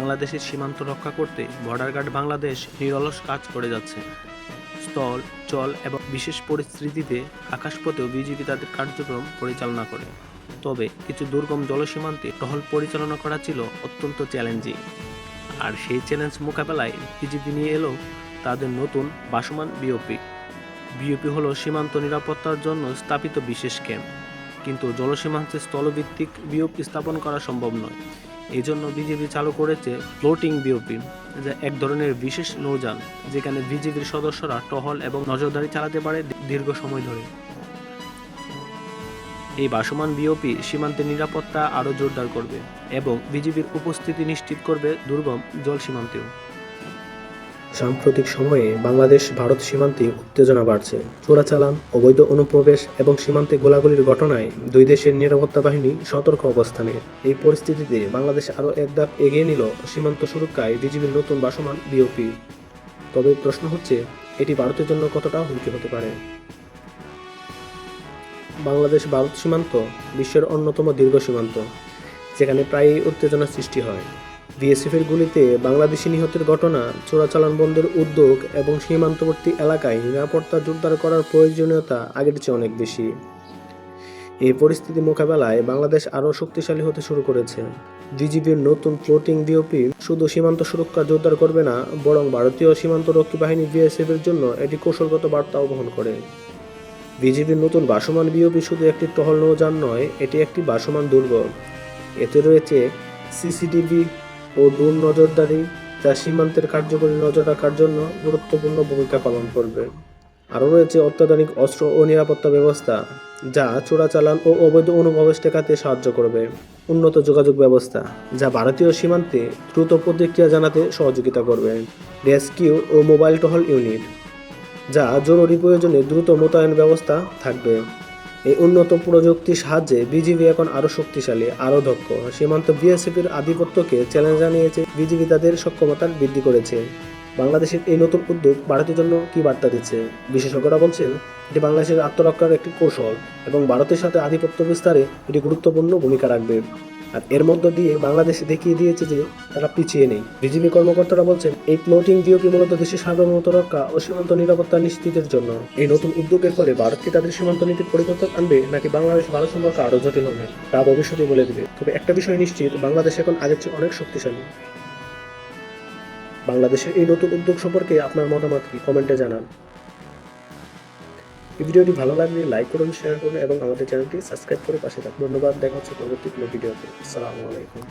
বাংলাদেশের সীমান্ত রক্ষা করতে বর্ডার গার্ড বাংলাদেশ নিরলস কাজ করে যাচ্ছে। স্থল, জল এবং বিশেষ পরিস্থিতিতে আকাশপথেও বিজিবি তাদের কার্যক্রম পরিচালনা করে। তবে কিছু দুর্গম জলসীমান্তে টহল পরিচালনা করা ছিল অত্যন্ত চ্যালেঞ্জিং আর সেই চ্যালেঞ্জ মোকাবেলায় বিজিবি নিয়ে এলো তাদের নতুন বাসমান বিওপি বিওপি হলো সীমান্ত নিরাপত্তার জন্য স্থাপিত বিশেষ ক্যাম্প কিন্তু জলসীমান্তে স্থলভিত্তিক বিওপি স্থাপন করা সম্ভব নয়। এই জন্য বিজেপি চালু করেছে ফ্লোটিং বিওপি যা এক ধরনের বিশেষ নৌযান, যেখানে বিজেপির সদস্যরা টহল এবং নজরদারি চালাতে পারে দীর্ঘ সময় ধরে। এই ভাসমান বিওপি সীমান্তের নিরাপত্তা আরও জোরদার করবে এবং বিজেপির উপস্থিতি নিশ্চিত করবে দুর্গম জল সীমান্তেও সাম্প্রতিক সময়ে বাংলাদেশ ভারত সীমান্তে উত্তেজনা বাড়ছে। চোরাচালান, অবৈধ অনুপ্রবেশ এবং সীমান্তে গোলাগুলির ঘটনায় দুই দেশের নিরাপত্তা বাহিনী সতর্ক অবস্থানে। এই পরিস্থিতিতে বাংলাদেশ আরও এক ধাপ এগিয়ে নিল সীমান্ত সুরক্ষায় বিজিবির নতুন বাসমান বিওপি। তবে প্রশ্ন হচ্ছে, এটি ভারতের জন্য কতটা হুমকি হতে পারে? বাংলাদেশ ভারত সীমান্ত বিশ্বের অন্যতম দীর্ঘ সীমান্ত, যেখানে প্রায়ই উত্তেজনা সৃষ্টি হয়। বিএসএফের গুলিতে বাংলাদেশি নিহতের ঘটনা, চোরাচালান বন্ধের উদ্যোগ এবং সীমান্তবর্তী এলাকায় নিরাপত্তা জোরদার করার প্রয়োজনীয়তা আগের চেয়ে অনেক বেশি। এই পরিস্থিতি মোকাবেলায় বাংলাদেশ আরও শক্তিশালী হতে শুরু করেছে। ডিজিবির নতুন ফ্লোটিং বিওপি শুধু সীমান্ত সুরক্ষা জোরদার করবে না, বরং ভারতীয় সীমান্ত রক্ষী বাহিনী বিএসএফ এর জন্য এটি কৌশলগত বার্তাও বহন করে। বিজিবির নতুন ভাসমান বিওপি শুধু একটি টহল নৌযান নয়, এটি একটি ভাসমান দুর্গ। এতে রয়েছে সিসিটিভি ও দূর নজরদারি যা সীমান্তের কার্যকরী নজর রাখার জন্য গুরুত্বপূর্ণ ভূমিকা পালন করবে। আরও রয়েছে অত্যাধুনিক অস্ত্র ও নিরাপত্তা ব্যবস্থা, যা চোরাচালান ও অবৈধ অনুপ্রবেশ ঠেকাতে সাহায্য করবে। উন্নত যোগাযোগ ব্যবস্থা, যা ভারতীয় সীমান্তে দ্রুত প্রতিক্রিয়া জানাতে সহযোগিতা করবে। রেস্কিউ ও মোবাইল টহল ইউনিট, যা জরুরি প্রয়োজনে দ্রুত মোতায়েন ব্যবস্থা থাকবে। এই উন্নত প্রযুক্তির সাহায্যে বিজিবি এখন আরও শক্তিশালী, আরও দক্ষ। সীমান্ত বিএসএফের আধিপত্যকে চ্যালেঞ্জ জানিয়েছে বিজিবি, তাদের সক্ষমতা বৃদ্ধি করেছে। বাংলাদেশের এই নতুন উদ্যোগ ভারতের জন্য কি বার্তা দিচ্ছে? বিশেষজ্ঞরা বলছেন, এটি বাংলাদেশের আত্মরক্ষার একটি কৌশল এবং ভারতের সাথে আধিপত্য বিস্তারে এটি গুরুত্বপূর্ণ ভূমিকা রাখবে। আর এর মধ্য দিয়ে বাংলাদেশ দেখিয়ে দিয়েছে যে তারা পিছিয়ে নেই। বিজিবি কর্মকর্তারা বলছেন, এই ফ্লোটিং ডিওপি মূলত দেশের সার্বভৌমত্ব রক্ষা ও সীমান্ত নিরাপত্তা নিশ্চিতের জন্য। এই নতুন উদ্যোগের ফলে ভারত কি তাদের সীমান্ত নীতির পরিবর্তন আনবে নাকি বাংলাদেশ ভারত সম্পর্ক আরও জটিল হবে, তা ভবিষ্যতে বলে দেবে। তবে একটা বিষয় নিশ্চিত, বাংলাদেশ এখন আগের চেয়ে অনেক শক্তিশালী। বাংলাদেশের এই নতুন উদ্যোগ সম্পর্কে আপনার মতামত কি? কমেন্টে জানান। এই ভিডিওটি ভালো লাগলে লাইক করুন শেয়ার করুন এবং আমাদের চ্যানেলটি সাবস্ক্রাইব করে পাশে থাকুন। ধন্যবাদ, দেখা হচ্ছে পরবর্তী কোনো ভিডিওতে। আসসালামু আলাইকুম।